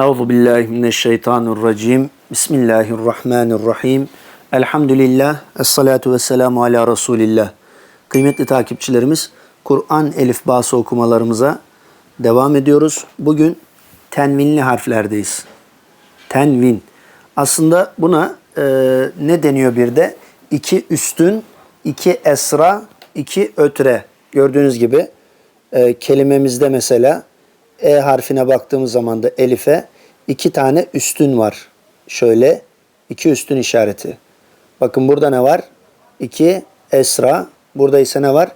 Euzu billahi mineşşeytanirracim. Bismillahirrahmanirrahim. Elhamdülillah. Essalatu vesselamu ala Resulillah. Kıymetli takipçilerimiz, Kur'an elifbası okumalarımıza devam ediyoruz. Bugün tenvinli harflerdeyiz. Tenvin. Aslında buna e, ne deniyor bir de? İki üstün, iki esra, iki ötre. Gördüğünüz gibi e, kelimemizde mesela e harfine baktığımız zaman da elife iki tane üstün var. Şöyle iki üstün işareti. Bakın burada ne var? İki esra. Burada ise ne var?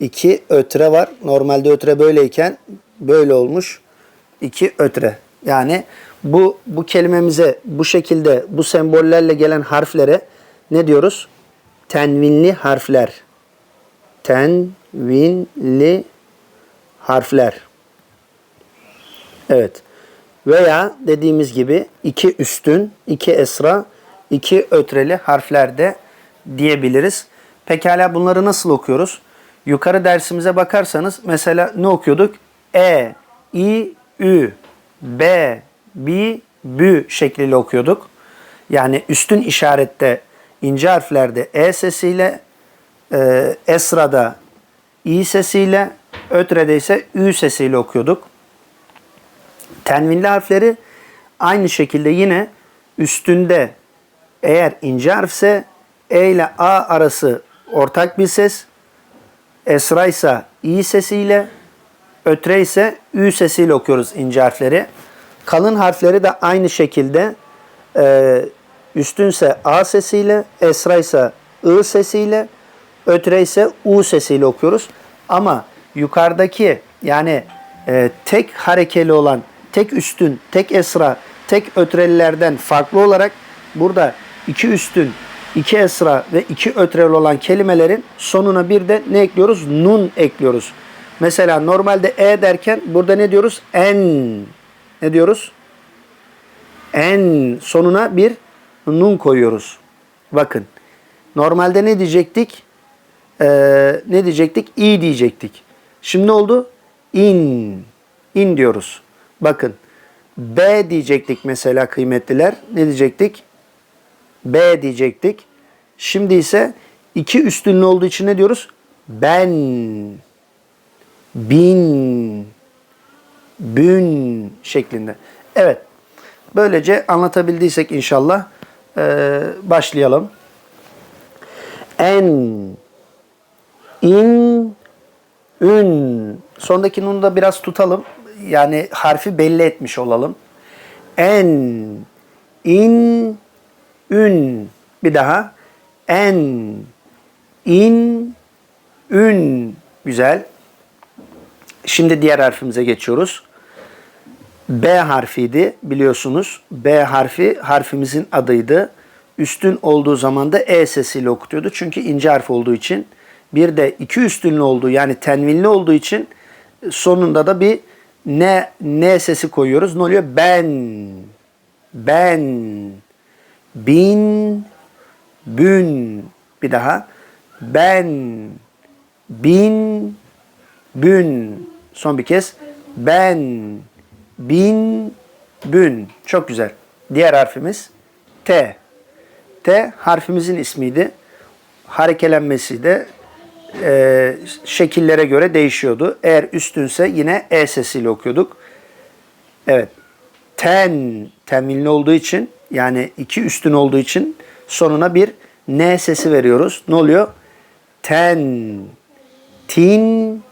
İki ötre var. Normalde ötre böyleyken böyle olmuş. İki ötre. Yani bu bu kelimemize bu şekilde bu sembollerle gelen harflere ne diyoruz? Tenvinli harfler. Tenvinli harfler. Evet. Veya dediğimiz gibi iki üstün, iki esra, iki ötreli harflerde diyebiliriz. Pekala bunları nasıl okuyoruz? Yukarı dersimize bakarsanız mesela ne okuyorduk? E, I, Ü, B, B, Bü şekliyle okuyorduk. Yani üstün işarette ince harflerde E sesiyle, e, Esra'da İ sesiyle, Ötre'de ise Ü sesiyle okuyorduk. Tenvinli harfleri aynı şekilde yine üstünde eğer ince harfse E ile A arası ortak bir ses, Esra ise İ sesiyle, Ötre ise Ü sesiyle okuyoruz ince harfleri. Kalın harfleri de aynı şekilde e, üstünse A sesiyle, Esra ise I sesiyle, Ötre ise U sesiyle okuyoruz. Ama yukarıdaki yani e, tek harekeli olan tek üstün, tek esra, tek ötrelilerden farklı olarak burada iki üstün, iki esra ve iki ötreli olan kelimelerin sonuna bir de ne ekliyoruz? Nun ekliyoruz. Mesela normalde e derken burada ne diyoruz? En. Ne diyoruz? En sonuna bir nun koyuyoruz. Bakın. Normalde ne diyecektik? Ee, ne diyecektik? İ diyecektik. Şimdi ne oldu? İn. İn diyoruz. Bakın B diyecektik mesela kıymetliler. Ne diyecektik? B diyecektik. Şimdi ise iki üstünlü olduğu için ne diyoruz? Ben, bin, bün şeklinde. Evet. Böylece anlatabildiysek inşallah ee, başlayalım. En, in, ün. Sondaki nunu da biraz tutalım yani harfi belli etmiş olalım. En, in, ün. Bir daha. En, in, ün. Güzel. Şimdi diğer harfimize geçiyoruz. B harfiydi biliyorsunuz. B harfi harfimizin adıydı. Üstün olduğu zaman da E sesiyle okutuyordu. Çünkü ince harf olduğu için. Bir de iki üstünlü olduğu yani tenvinli olduğu için sonunda da bir ne ne sesi koyuyoruz. Ne oluyor? Ben, ben, bin, bün. Bir daha. Ben, bin, bün. Son bir kez. Ben, bin, bün. Çok güzel. Diğer harfimiz T. T harfimizin ismiydi. Harekelenmesi de e, şekillere göre değişiyordu. Eğer üstünse yine E sesiyle okuyorduk. Evet. Ten, teminli olduğu için yani iki üstün olduğu için sonuna bir N sesi veriyoruz. Ne oluyor? Ten, tin,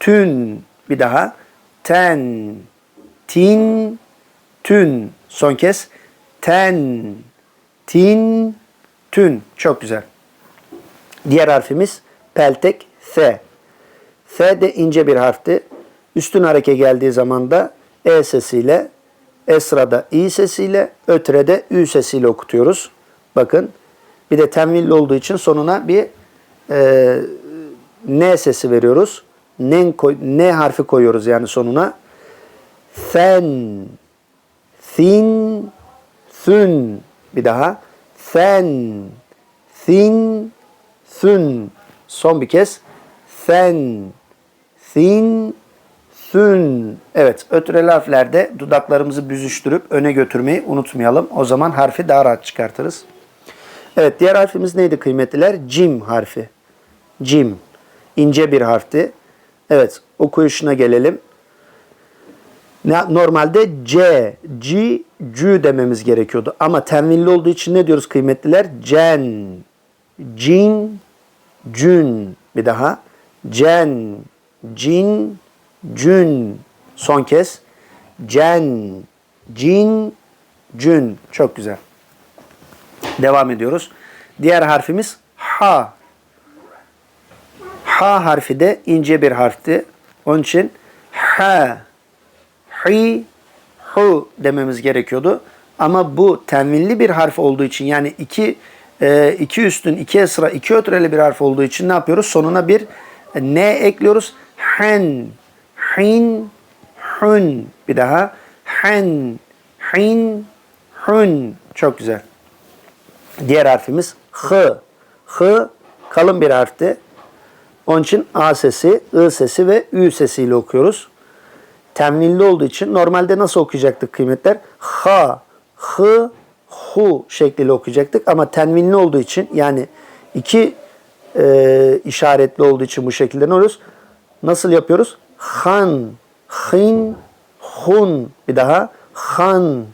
tün. Bir daha. Ten, tin, tün. Son kez. Ten, tin, tün. Çok güzel. Diğer harfimiz peltek S. S de ince bir harfti. Üstün hareke geldiği zaman da E sesiyle, Esra'da İ sesiyle, Ötre'de Ü sesiyle okutuyoruz. Bakın. Bir de temvilli olduğu için sonuna bir e, N sesi veriyoruz. N, koy, N harfi koyuyoruz yani sonuna. Sen, sin, sün. Bir daha. Sen, sin, sün. Son bir kez. Sen, sin, Sün. Evet, ötreli harflerde dudaklarımızı büzüştürüp öne götürmeyi unutmayalım. O zaman harfi daha rahat çıkartırız. Evet, diğer harfimiz neydi kıymetliler? Cim harfi. Cim. İnce bir harfti. Evet, okuyuşuna gelelim. Normalde C, C, C dememiz gerekiyordu. Ama tenvinli olduğu için ne diyoruz kıymetliler? Cen, cin, cün. Bir daha. Cen, cin, cün. Son kez. Cen, cin, cün. Çok güzel. Devam ediyoruz. Diğer harfimiz ha. Ha harfi de ince bir harfti. Onun için ha, hi, hu dememiz gerekiyordu. Ama bu tenvinli bir harf olduğu için yani iki e, üstün, iki esra, iki ötreli bir harf olduğu için ne yapıyoruz? Sonuna bir ne ekliyoruz? Hen, hin, hun. Bir daha. Hen, hin, hun. Çok güzel. Diğer harfimiz H. H kalın bir harfti. Onun için A sesi, I sesi ve Ü sesiyle okuyoruz. Temlinli olduğu için normalde nasıl okuyacaktık kıymetler? Ha, hı, hu şekliyle okuyacaktık. Ama tenvinli olduğu için yani iki e, işaretli olduğu için bu şekilde ne oluyoruz? Nasıl yapıyoruz? Han, hin, hun. Bir daha. Han,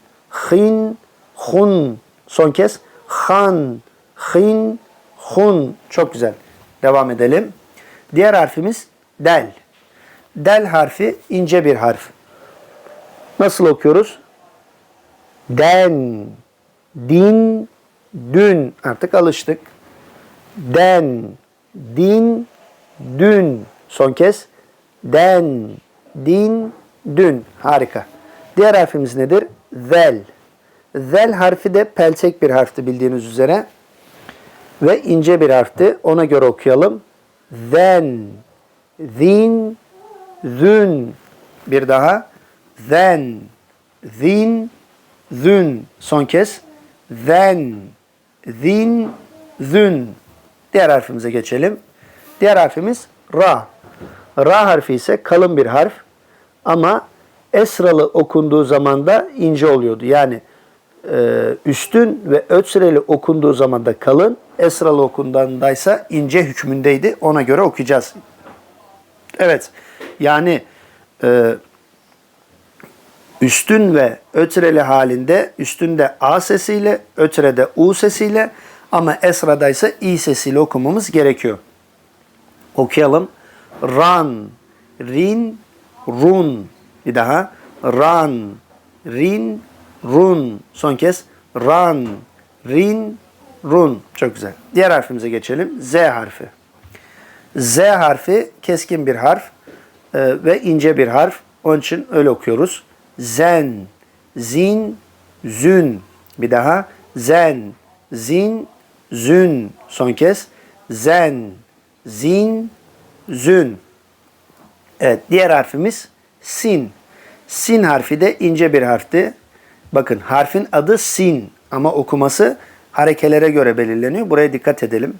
hin, hun. Son kez. Han, hin, hun. Çok güzel. Devam edelim. Diğer harfimiz del. Del harfi ince bir harf. Nasıl okuyoruz? Den, din, dün. Artık alıştık. Den, din, dün. Son kez. Den, din, dün. Harika. Diğer harfimiz nedir? Zel. Zel harfi de peltek bir harfti bildiğiniz üzere. Ve ince bir harfti. Ona göre okuyalım. Zen, zin, zün. Bir daha. Zen, zin, zün. Son kez. Zen, zin, zün. Diğer harfimize geçelim. Diğer harfimiz ra. Ra harfi ise kalın bir harf. Ama esralı okunduğu zaman da ince oluyordu. Yani e, üstün ve ötsüreli okunduğu zaman da kalın, esralı okunduğundaysa ince hükmündeydi. Ona göre okuyacağız. Evet, yani e, üstün ve ötreli halinde üstünde A sesiyle, ötrede U sesiyle ama esradaysa İ sesiyle okumamız gerekiyor. Okuyalım. Ran, rin, run. Bir daha. Ran, rin, run. Son kez. Ran, rin, run. Çok güzel. Diğer harfimize geçelim. Z harfi. Z harfi keskin bir harf e, ve ince bir harf. Onun için öyle okuyoruz. Zen, zin, zün. Bir daha. Zen, zin, zün. Son kez. Zen, zin, zün. Evet, diğer harfimiz sin. Sin harfi de ince bir harfti. Bakın harfin adı sin ama okuması harekelere göre belirleniyor. Buraya dikkat edelim.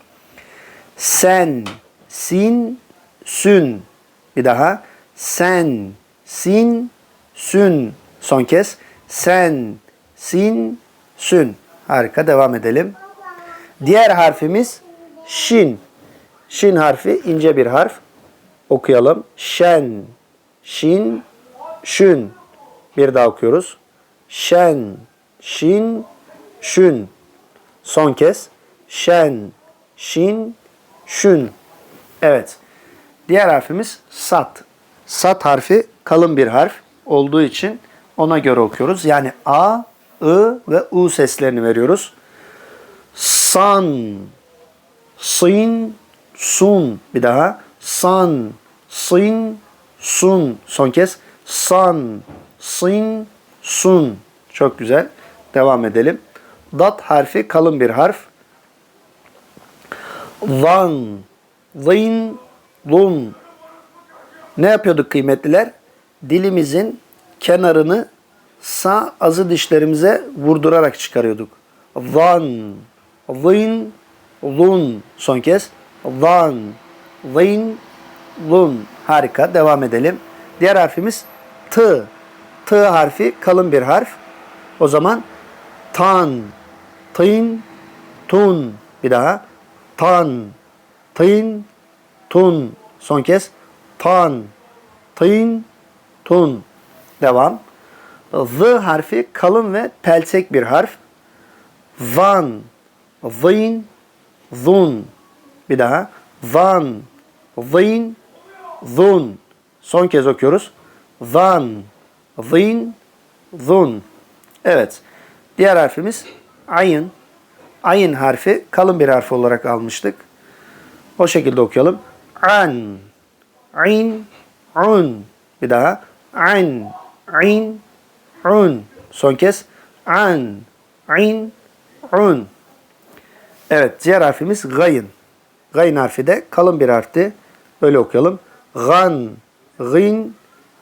Sen, sin, sün. Bir daha. Sen, sin, sün. Son kez. Sen, sin, sün. Harika devam edelim. Diğer harfimiz şin. Şin harfi ince bir harf. Okuyalım. Şen, şin, şün. Bir daha okuyoruz. Şen, şin, şün. Son kez. Şen, şin, şün. Evet. Diğer harfimiz sat. Sat harfi kalın bir harf olduğu için ona göre okuyoruz. Yani A, I ve U seslerini veriyoruz. San, sin, sun. Bir daha. San, sin, sun. Son kez. San, sin, sun. Çok güzel. Devam edelim. Dat harfi kalın bir harf. Van, zin, lun. Ne yapıyorduk kıymetliler? Dilimizin kenarını sağ azı dişlerimize vurdurarak çıkarıyorduk. Van, zin, lun. Son kez. Van, zin, lun. Harika. Devam edelim. Diğer harfimiz T. T harfi kalın bir harf. O zaman tan, tın, tun. Bir daha. Tan, tın, tun. Son kez. Tan, tın, tun. Devam. Z harfi kalın ve peltek bir harf. Van, zin, zun. Bir daha. Van, zin, zun. Son kez okuyoruz. Van, zin, zun. Evet. Diğer harfimiz ayın. Ayın harfi kalın bir harf olarak almıştık. O şekilde okuyalım. An, in, un. Bir daha. An, in, un. Son kez. An, in, un. Evet. Diğer harfimiz gayın. Gayın harfi de kalın bir harfti. Böyle okuyalım. Gan, gin,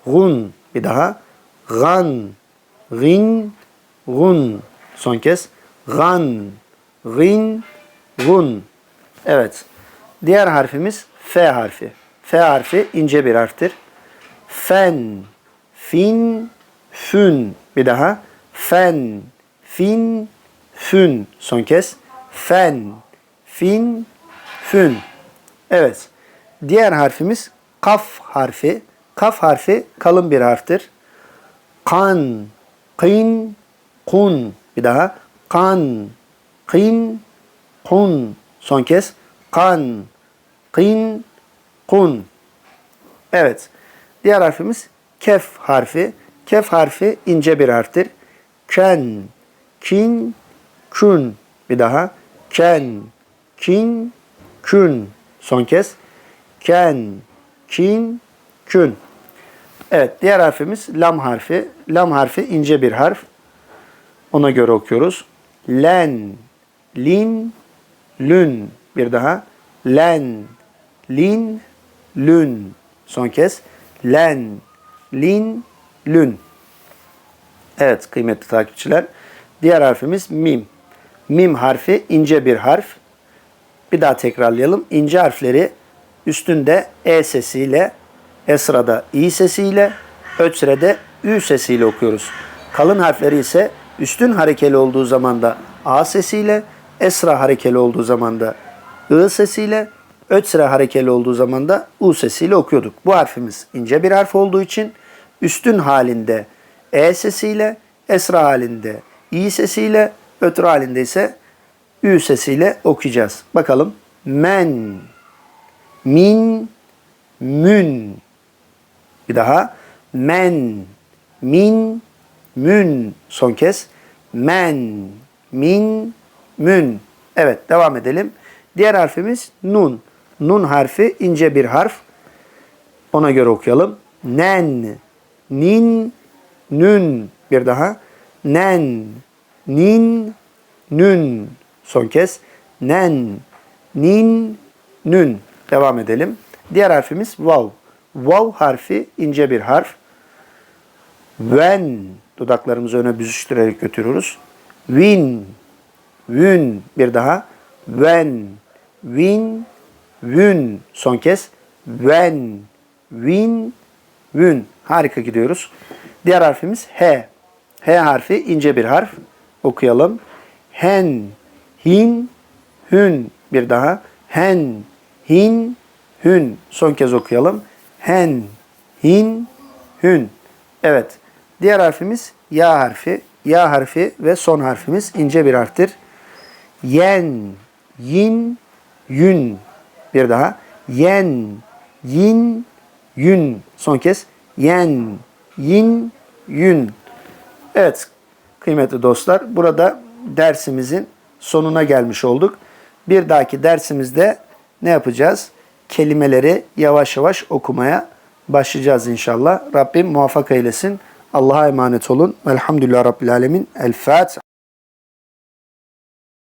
gun. Bir daha. Gan, gin, gun. Son kez. Gan, gin, gun. Evet. Diğer harfimiz F harfi. F harfi ince bir harftir. Fen, fin, fün. Bir daha. Fen, fin, fün. Son kez. Fen, fin, fün. Evet. Diğer harfimiz kaf harfi. Kaf harfi kalın bir harftir. Kan, kın, kun. Bir daha. Kan, kın, kun. Son kez. Kan, kın, kun. Evet. Diğer harfimiz kef harfi. Kef harfi ince bir harftir. Ken, kin, kün. Bir daha. Ken, kin, kün. Son kez. Ken, kin, kün. Evet, diğer harfimiz lam harfi. Lam harfi ince bir harf. Ona göre okuyoruz. Len, lin, lün. Bir daha. Len, lin, lün. Son kez. Len, lin, lün. Evet kıymetli takipçiler. Diğer harfimiz mim. Mim harfi ince bir harf. Bir daha tekrarlayalım. İnce harfleri üstünde E sesiyle, esrada İ sesiyle, ötsrede Ü sesiyle okuyoruz. Kalın harfleri ise üstün harekeli olduğu zaman da A sesiyle, esra harekeli olduğu zaman da I sesiyle, ötsre harekeli olduğu zaman da U sesiyle okuyorduk. Bu harfimiz ince bir harf olduğu için üstün halinde E sesiyle, esra halinde İ sesiyle, ötr halinde ise Ü sesiyle okuyacağız. Bakalım. Men, min, mün. Bir daha. Men, min, mün. Son kez. Men, min, mün. Evet devam edelim. Diğer harfimiz nun. Nun harfi ince bir harf. Ona göre okuyalım. Nen, nin, nün. Bir daha. Nen, nin, nün. Son kez. Nen, nin, nün. Devam edelim. Diğer harfimiz vav. Vav harfi ince bir harf. When dudaklarımızı öne büzüştürerek götürüyoruz. Win, wün bir daha. When, win, wün. Son kez. When, win, wün. Harika gidiyoruz. Diğer harfimiz H. H harfi ince bir harf. Okuyalım. Hen, hin, hün. Bir daha. Hen, hin, hün. Son kez okuyalım. Hen, hin, hün. Evet. Diğer harfimiz ya harfi. Ya harfi ve son harfimiz ince bir harftir. Yen, yin, yün. Bir daha. Yen, yin, yün. Son kez. Yen, yin, yün. Evet kıymetli dostlar burada dersimizin sonuna gelmiş olduk. Bir dahaki dersimizde ne yapacağız? Kelimeleri yavaş yavaş okumaya başlayacağız inşallah. Rabbim muvaffak eylesin. Allah'a emanet olun. Velhamdülillah Rabbil Alemin. El Fatiha.